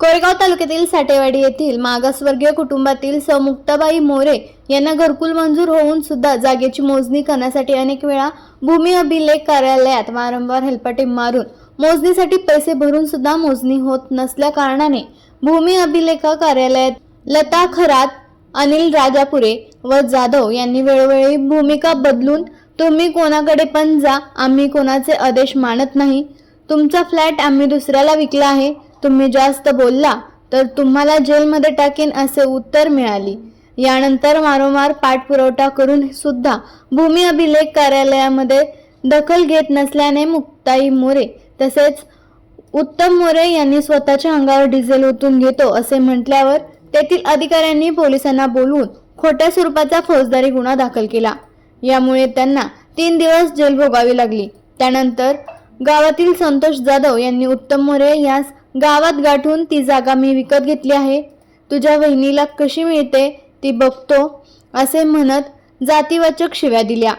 कोरेगाव तालुक्यातील साटेवाडी येथील मागासवर्गीय कुटुंबातील समुक्ताबाई मोरे यांना घरकुल मंजूर होऊन सुद्धा जागेची मोजणी करण्यासाठी अनेक वेळा भूमी अभिलेख कार्यालयात वारंवार हेलपाटे मारून मोजणीसाठी पैसे भरून सुद्धा मोजणी होत नसल्या कारणाने भूमी अभिलेख कार्यालयात लता खरात अनिल राजापुरे व जाधव यांनी वेळोवेळी भूमिका बदलून तुम्ही कोणाकडे पण जा आम्ही कोणाचे आदेश मानत नाही. तुमचा फ्लॅट आम्ही दुसऱ्याला विकला आहे. तुम्ही जास्त बोलला तर तुम्हाला जेलमध्ये टाकेन असे उत्तर मिळाली. यानंतर वारंवार पाठपुरवठा करून सुद्धा भूमी अभिलेख कार्यालयामध्ये दखल घेत नसल्याने मुक्ताई मोरे तसेच उत्तम मोरे यांनी स्वतःच्या अंगावर डिझेल ओतून घेतो असे म्हटल्यावर तेथील अधिकाऱ्यांनी पोलिसांना बोलवून खोट्या स्वरूपाचा फौजदारी गुन्हा दाखल केला. यामुळे त्यांना तीन दिवस जेल भोगावी लागली. त्यानंतर गावातील संतोष जाधव यांनी उत्तम मोरे यास गावात गाठून ती जागा मी विकत घेतली आहे. तुझ्या बहिणीला कशी मिळते ती बघतो असे म्हणत जातीवाचक शिव्या दिल्या.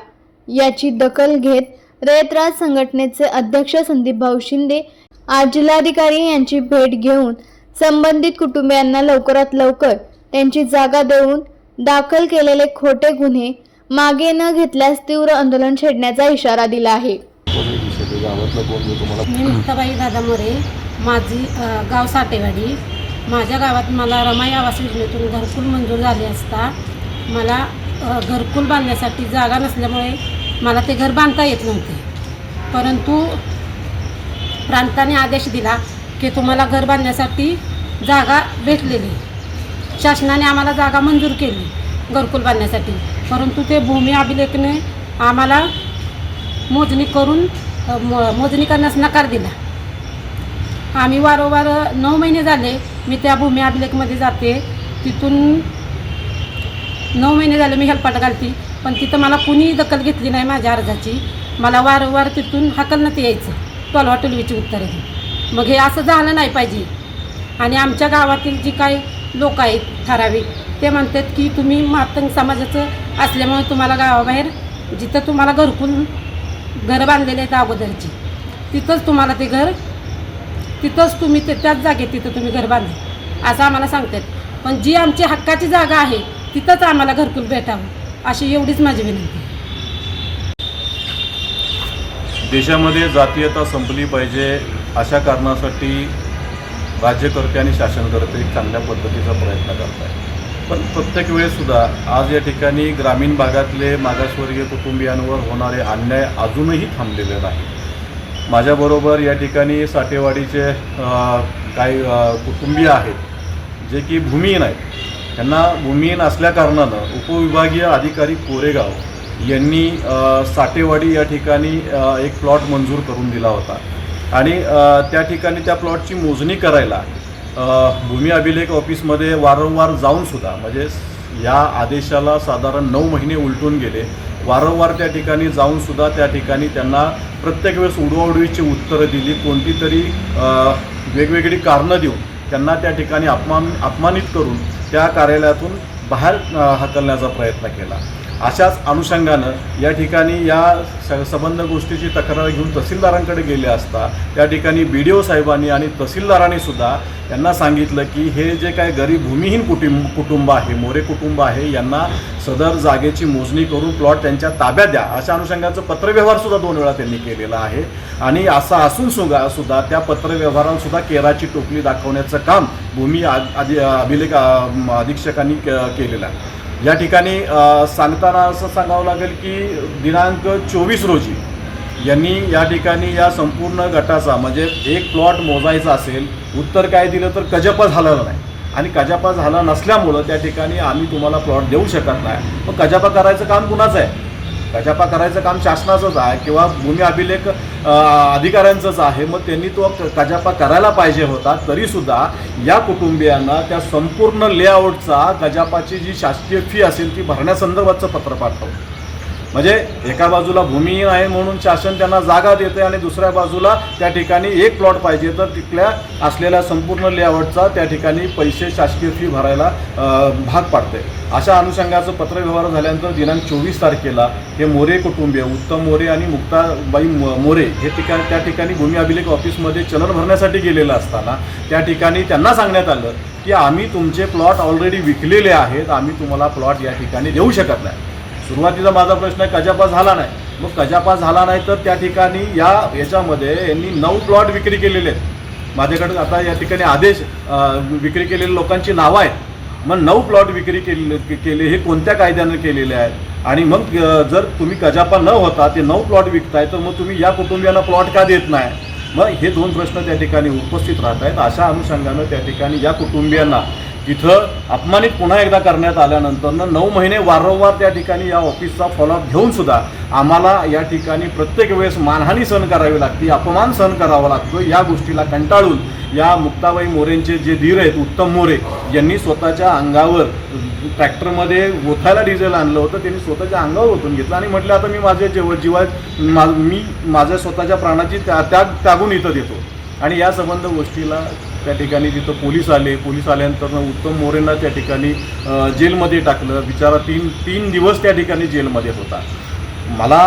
याची दखल घेत रयतराज संघटनेचे अध्यक्ष संदीप भाऊ शिंदे आज जिल्हाधिकारी यांची भेट घेऊन संबंधित कुटुंबियांना लवकरात लवकर त्यांची जागा देऊन दाखल केलेले खोटे गुन्हे मागे न घेतल्यास तीव्र आंदोलन छेडण्याचा इशारा दिला आहे. मी मुक्ताबाई दादा मोरे माझी गाव साटेवाडी माझ्या गावात मला रमाई आवास योजनेतून घरकुल मंजूर झाले असता मला घरकुल बांधण्यासाठी जागा नसल्यामुळे मला ते घर बांधता येत नव्हते. परंतु प्रांताने आदेश दिला की तुम्हाला घर बांधण्यासाठी जागा भेटलेली. शासनाने आम्हाला जागा मंजूर केली घरकुल बांधण्यासाठी. परंतु ते भूमी अभिलेखने आम्हाला मोजणी करून मो- मोजणी करण्यास नकार दिला. आम्ही वारंवार नऊ महिने झाले मी त्या भूमी अभिलेखमध्ये जाते. तिथून नऊ महिने झाले मी हेल्पाट घालते. पण तिथं मला कुणी दखल घेतली नाही माझ्या अर्जाची. मला वारंवार तिथून हाकलण्यात यायचं टोलवा टोलवीची उत्तरं मग हे असं झालं नाही पाहिजे. आणि आमच्या गावातील जी काही लोक आहेत ठराविक ते म्हणतात की तुम्ही मातंग समाजाचं असल्यामुळे तुम्हाला गावाबाहेर जिथं तुम्हाला घरकुल घरं बांधलेले आहेत अगोदरची तिथंच तुम्हाला ते घर तिथंच तुम्ही ते त्याच जागेत तिथं तुम्ही घर बांधा. असं आम्हाला सांगतात. पण जी आमची हक्काची जागा आहे तिथंच आम्हाला घरकुल भेटावं. अशी एवढीच माझी विनंती देशामध्ये जातीयता संपली पाहिजे अशा कारणासाठी राज्यकर्ते आणि शासनकर्ते एक चांगल्या पद्धतीचा प्रयत्न करत आहेत पण प्रत्येक वेळेसुद्धा आज या ठिकाणी ग्रामीण भागातले मागासवर्गीय कुटुंबियांवर होणारे अन्याय अजूनही थांबलेले नाही माझ्याबरोबर या ठिकाणी साठेवाडीचे काही कुटुंबीय आहेत जे की भूमिहीन आहेत. त्यांना भूमिहीन असल्याकारणानं उपविभागीय अधिकारी कोरेगाव यांनी साठेवाडी या ठिकाणी एक प्लॉट मंजूर करून दिला होता. आणि त्या ठिकाणी त्या प्लॉटची मोजणी करायला भूमी अभिलेख ऑफिसमध्ये वारंवार जाऊनसुद्धा म्हणजे या आदेशाला साधारण नऊ महिने उलटून गेले वारंवार त्या ठिकाणी जाऊनसुद्धा त्या ठिकाणी त्यांना प्रत्येक वेळेस उडवाउडवीची उत्तरं दिली कोणती तरी वेगवेगळी कारणं देऊन त्यांना त्या ठिकाणी अपमान अपमानित करून त्या कार्यालयातून बाहेर हकलण्याचा हाकलण्याचा प्रयत्न केला. अशाच अनुषंगानं या ठिकाणी या स संबंध गोष्टीची तक्रार घेऊन तहसीलदारांकडे गेले असता त्या ठिकाणी बी डी ओ साहेबांनी आणि तहसीलदारांनी सुद्धा यांना सांगितलं की हे जे काय गरीब भूमिहीन कुटुंब कुटुंब आहे मोरे कुटुंब आहे यांना सदर जागेची मोजणी करून प्लॉट त्यांच्या ताब्यात द्या. अशा अनुषंगाचं पत्रव्यवहारसुद्धा दोन वेळा त्यांनी केलेला आहे. आणि असा असून सुद्धा सुद्धा त्या पत्रव्यवहारांसुद्धा केराची टोपली दाखवण्याचं काम भूमी आ- आदि अभिलेख अधीक्षकांनी केलेलं आहे. या ठिकाणी सांगताना असं सांगावं लागेल की दिनांक चोवीस रोजी यांनी या ठिकाणी या संपूर्ण गटाचा म्हणजे एक प्लॉट मोजायचा असेल उत्तर काय दिलं तर कजपा झालेलं नाही. आणि कजापा झाला नसल्यामुळं त्या ठिकाणी आम्ही तुम्हाला प्लॉट देऊ शकत नाही. मग कजापा करायचं काम कुणाचं आहे? गजापा करायचं काम शासनाचंच आहे किंवा भूमी अभिलेख अधिकाऱ्यांचंच आहे मग त्यांनी तो गजापा करायला पाहिजे होता तरीसुद्धा या कुटुंबियांना त्या संपूर्ण लेआउटचा गजापाची जी शासकीय फी असेल ती भरण्यासंदर्भातचं पत्र पाठवलं. म्हणजे एका बाजूला भूमी आहे म्हणून शासन त्यांना जागा देते आणि दुसऱ्या बाजूला त्या ठिकाणी एक प्लॉट पाहिजे. तर तिथल्या असलेल्या संपूर्ण लेआउटचा त्या ठिकाणी पैसे शासकीय फी भरायला भाग पाडते अशा अनुषंगाचं पत्रव्यवहार झाल्यानंतर दिनांक चोवीस तारखेला हे मोरे कुटुंबीय उत्तम मोरे आणि मुक्ताबाई मोरे हे ठिकाण त्या ठिकाणी भूमी अभिलेख ऑफिसमध्ये चलन भरण्यासाठी गेलेलं असताना त्या ठिकाणी त्यांना सांगण्यात आलं की आम्ही तुमचे प्लॉट ऑलरेडी विकलेले आहेत आम्ही तुम्हाला प्लॉट या ठिकाणी देऊ शकत नाही. सुरुवातीचा माझा प्रश्न आहे कजापा झाला नाही. मग कजापा झाला नाही तर त्या ठिकाणी या याच्यामध्ये यांनी नऊ प्लॉट विक्री केलेले आहेत. माझ्याकडे आता या ठिकाणी आदेश विक्री केलेल्या लोकांची नावं आहेत. मग नऊ प्लॉट विक्री केले केले हे कोणत्या कायद्यानं केलेले आहेत? आणि मग जर तुम्ही कजापा न होता ते नऊ प्लॉट विकताय तर मग तुम्ही या कुटुंबियांना प्लॉट का देत नाही? मग हे दोन प्रश्न त्या ठिकाणी उपस्थित राहत आहेत अशा अनुषंगानं त्या ठिकाणी या कुटुंबियांना इथं अपमानित पुन्हा एकदा करण्यात आल्यानंतर नऊ महिने वारंवार त्या ठिकाणी या ऑफिसचा फॉलोअप घेऊन सुद्धा आम्हाला या ठिकाणी प्रत्येक वेळेस मानहानी सहन करावी लागते अपमान सहन करावा लागतो या गोष्टीला कंटाळून या मुक्ताबाई मोरेंचे जे धीर आहेत उत्तम मोरे यांनी स्वतःच्या अंगावर ट्रॅक्टरमध्ये ओथायला डिझेल आणलं होतं त्यांनी स्वतःच्या अंगावर ओतून घेतलं आणि म्हटलं आता मी माझ्या जेव जीवा मा मी माझ्या स्वतःच्या प्राणाची त्या त्याग त्यागून इथं देतो. आणि या संबंध गोष्टीला त्या ठिकाणी तिथं पोलीस आले. पोलीस आल्यानंतर उत्तम मोरेंना त्या ठिकाणी जेलमध्ये टाकलं. बिचारा तीन तीन दिवस त्या ठिकाणी जेलमध्ये होता. मला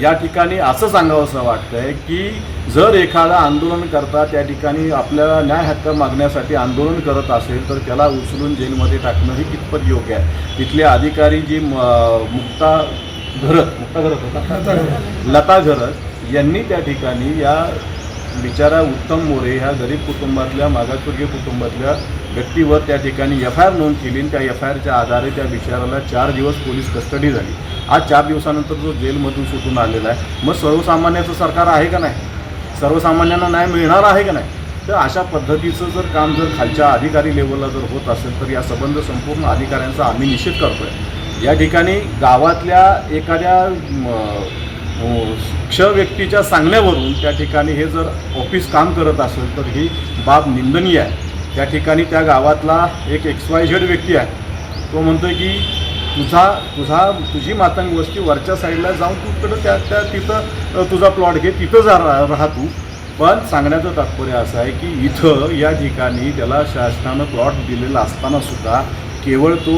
या ठिकाणी असं सांगावंसं वाटतंय की जर एखादा आंदोलन करता त्या ठिकाणी आपल्याला न्याय हक्क मागण्यासाठी आंदोलन करत असेल तर त्याला उचलून जेलमध्ये टाकणं हे कितपत योग्य आहे? तिथले अधिकारी जी म- मुक्ता घरत मुक्ता घरत होता. लता घरत यांनी त्या ठिकाणी या बिचारा उत्तम मोरे ह्या गरीब कुटुंबातल्या मागासवर्गीय कुटुंबातल्या व्यक्तीवर त्या ठिकाणी एफ आय आर नोंद केली आणि त्या एफ आय आरच्या आधारे त्या बिचाराला चार दिवस पोलीस कस्टडी झाली. आज चार दिवसानंतर जो जेलमधून सुटून आलेला आहे. मग सर्वसामान्याचं सरकार आहे का नाही? सर्वसामान्यांना न्याय मिळणार आहे का नाही? तर अशा पद्धतीचं जर काम जर खालच्या अधिकारी लेवलला जर होत असेल तर या संबंध संपूर्ण अधिकाऱ्यांचा आम्ही निषेध करतोय. या ठिकाणी गावातल्या एखाद्या हो, क्ष व्यक्तीच्या सांगण्यावरून त्या ठिकाणी हे जर ऑफिस काम करत असेल तर ही बाब निंदनीय आहे. त्या ठिकाणी त्या गावातला एक एक्स वाय झेड व्यक्ती आहे. तो म्हणतो की तुझा तुझा तुझी मातंग वस्ती वरच्या साईडला जाऊन तू तिकडं त्या त्या तिथं तुझा प्लॉट घे तिथं जा रा- राहा तू. पण सांगण्याचं तात्पर्य असं आहे की इथं या ठिकाणी त्याला शासनानं प्लॉट दिलेला असताना सुद्धा केवळ तो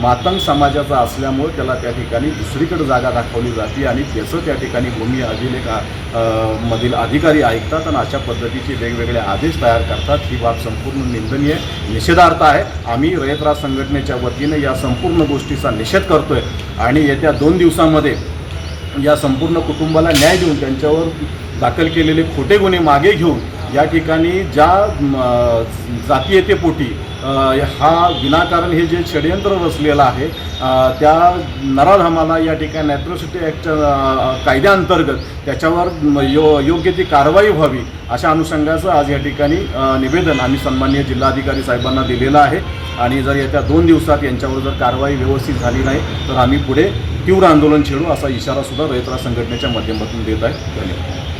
मातंग समाजाचा असल्यामुळे त्याला त्या ठिकाणी दुसरीकडे जागा दाखवली जाते आणि त्याचं त्या ठिकाणी भूमी अभिलेखा मधील अधिकारी ऐकतात आणि अशा पद्धतीचे वेगवेगळे आदेश तयार करतात. ही बाब संपूर्ण निंदनीय निषेधार्थ आहे. आम्ही रयतराज संघटनेच्या वतीने या संपूर्ण गोष्टीचा निषेध करतोय आणि येत्या दोन दिवसामध्ये या संपूर्ण कुटुंबाला न्याय देऊन त्यांच्यावर दाखल केलेले खोटे गुन्हे मागे घेऊन या ठिकाणी ज्या जाती जातीयतेपोटी पोटी हा विनाकारण हे जे षडयंत्र रचलेलं आहे त्या नराधमाला या ठिकाणी नॅट्रोसिटी ॲक्टच्या कायद्याअंतर्गत त्याच्यावर यो योग्य ती कारवाई व्हावी अशा अनुषंगाचं आज या ठिकाणी निवेदन आम्ही सन्माननीय जिल्हाधिकारी साहेबांना दिलेलं आहे. आणि जर येत्या दोन दिवसात यांच्यावर जर कारवाई व्यवस्थित झाली नाही तर आम्ही पुढे तीव्र आंदोलन छेडू असा इशारासुद्धा सुद्धा संघटनेच्या माध्यमातून देत आहे. धन्यवाद.